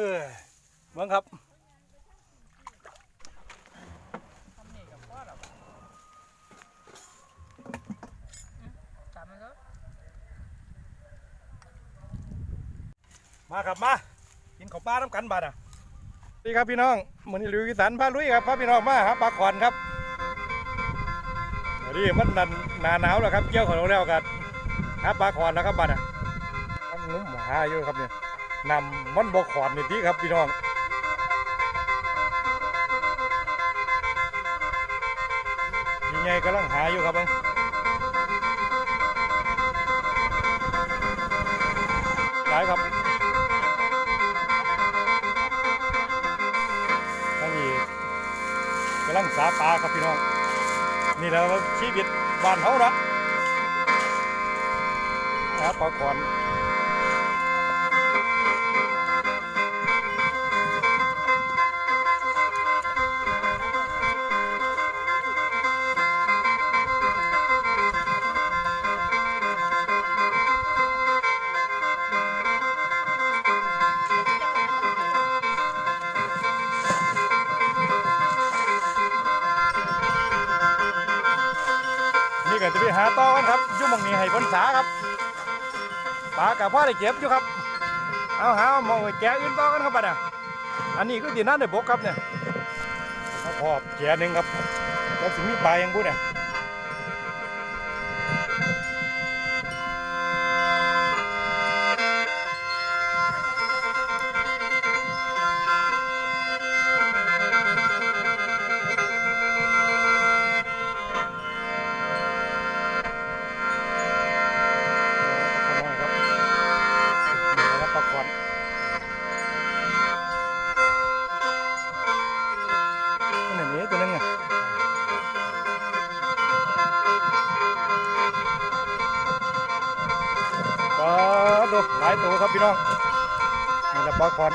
ออเบิ่งครับตามมันเถอะมาครับมากินข้าวปลาน้ำกันบาดอะสวัสดีครับพี่น้องมือนี้ลุยกิสันพาลุยครับพาพี่น้องมาครับปลาขอนครับเดี๋ยวนี้มันนันหนาหนาวแล้วครับเกี่ยวของเราแล้วกันหาปลาขอนแล้วครับบาดอะกำงุ้มหาอยู่ครับเนี่ย นำมันบกขอนนี่ทีครับพี่น้องยังไงกำลังหาอยู่ครับเบังหลายครับทั้งนี้กำลังสาปลาครับพี่น้อง นี่แล้วชีวิตบ้านเขาเนะปลาก่อน ก็จะไปหาต่อกันครับยุ่มองนี้ให้พ้นสาครับปลากับพ่อได้เก็บอยู่ครับ เอาหามองแกอื่นต่อกันครับบัดน่ะอันนี้ก็ตีนั่นได้บกครับเนี่ยขอาพอแกหนึ่งครับแล้วถึงมีปลายังบุ้เนี่ย ดูหลายตัวครับพี่น้องนี่ละปลาคอน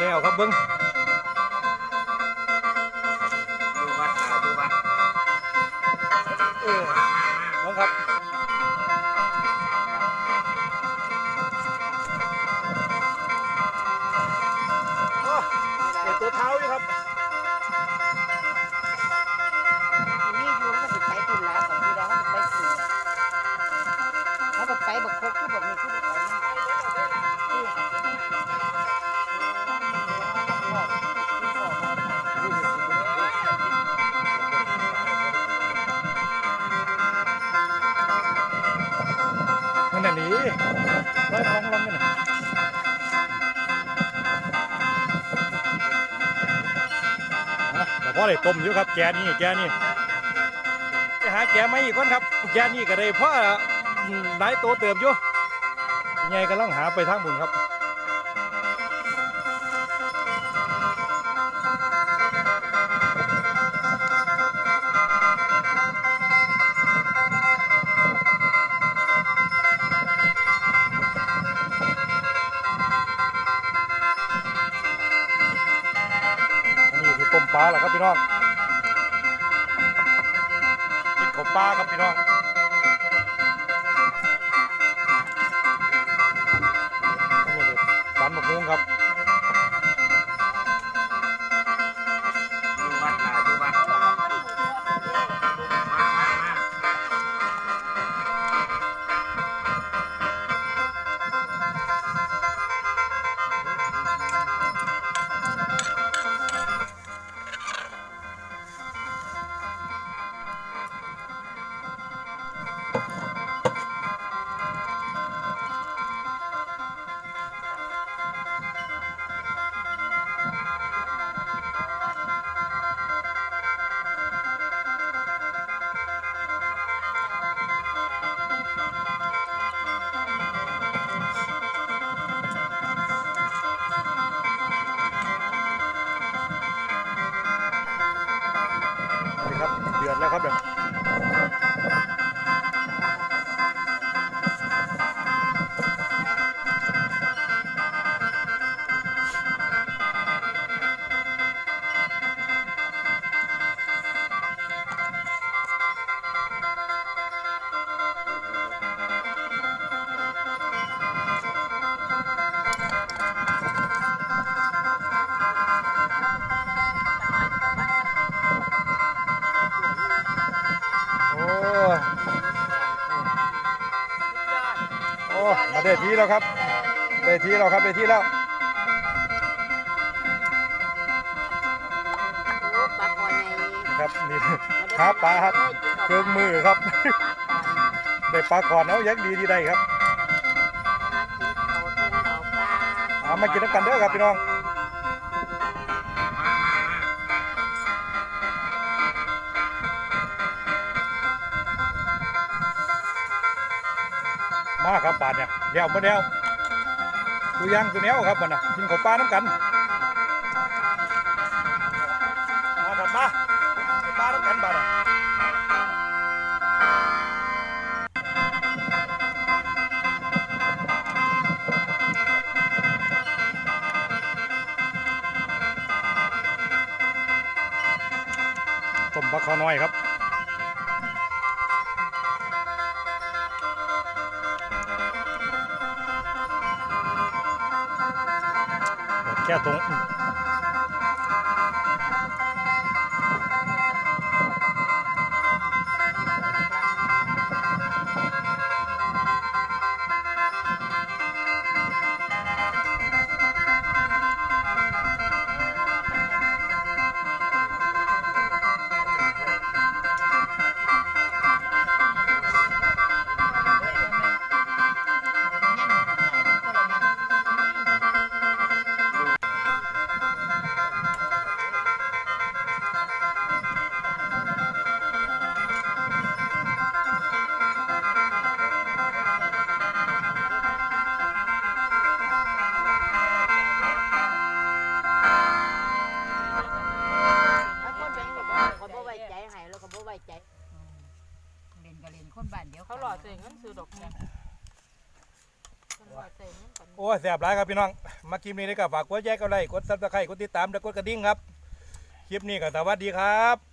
แล้วครับเบิ้งดูวัดอ่าดูวัดเออเบิ้งครับโอ้เด็ดตัวเท้าอยู่ครับ แล่ลองลองกันน่อะแต่พอได้ต้มอยู่ครับ แกนี่แกนี่ไปหาแกไมอีกคนครับ แกนี่ก็ได้เพราะอืมหลายตัวเติมอยู่ไงกำลังหาไปทางบุญครับ พี่น้องกินข้าวปลาครับพี่น้องอันนี้คือสันมะพร้าวครับ ดื มาได้ทีแล้วครับได้ทีแล้วครับได้ทีแล้วปลาคอใหญ่ครับนี่หาปลาครับเครื่องมือครับได้ปลาก่อนเอายังดีดีได้ครับเอามากินน้ำกันเด้อครับพี่น้องมามามามาครับปลาเนี่ย เดี๋ยวมาเดี๋ยวดูยังตัวเนี้ยครับมันนะกินของปลาน้ำกันมาครับมาปลาน้ำกันบาดน่ะต้มปลาคอน้อยครับ 铁桶。嗯 แค่ตรงเขาหล่อเสียเงินซื้อดอกเนี่ยเขาหล่อเสียเงินก่อนโอ้ยแสบหลายครับพี่น้อง มาคลิปนี้ได้กับฝากกดแยกก็ไลค์กดซับสไครต์กดติดตามและกดกระดิ่งครับ คลิปนี้ก็สวัสดีครับ